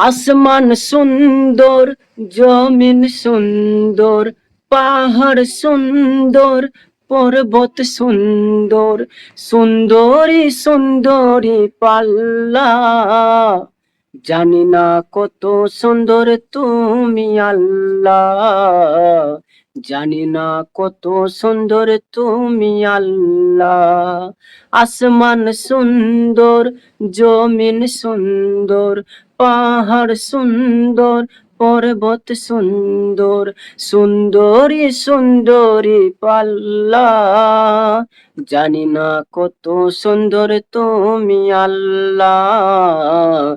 আসমান সুন্দর জমিন সুন্দর পাহাড় সুন্দর পর্বত সুন্দর সুন্দরী সুন্দরী পাল্লা। জানি না কত সুন্দর তুমি আল্লাহ। জানি না কত সুন্দর তুমি আল্লাহ। আসমান সুন্দর, জমিন সুন্দর, পাহাড় সুন্দর, পর্বত সুন্দর, সুন্দরী সুন্দরী পাল্লা। জানি না কত সুন্দর তুমি আল্লাহ।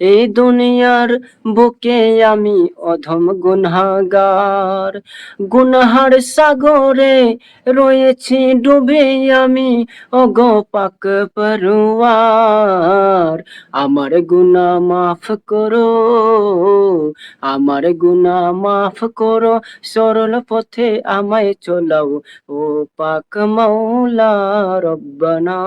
এই দুনিয়ার বুকে আমি অধম গুনহাগার। গুনহার সাগরে রয়েছি ডুবে আমি, ওগো পাক পরুয়ার আমার গুনা মাফ করো, আমার গুনা মাফ করো, সরল পথে আমায় চলাও, ও পাক মাওলা রব্বানা।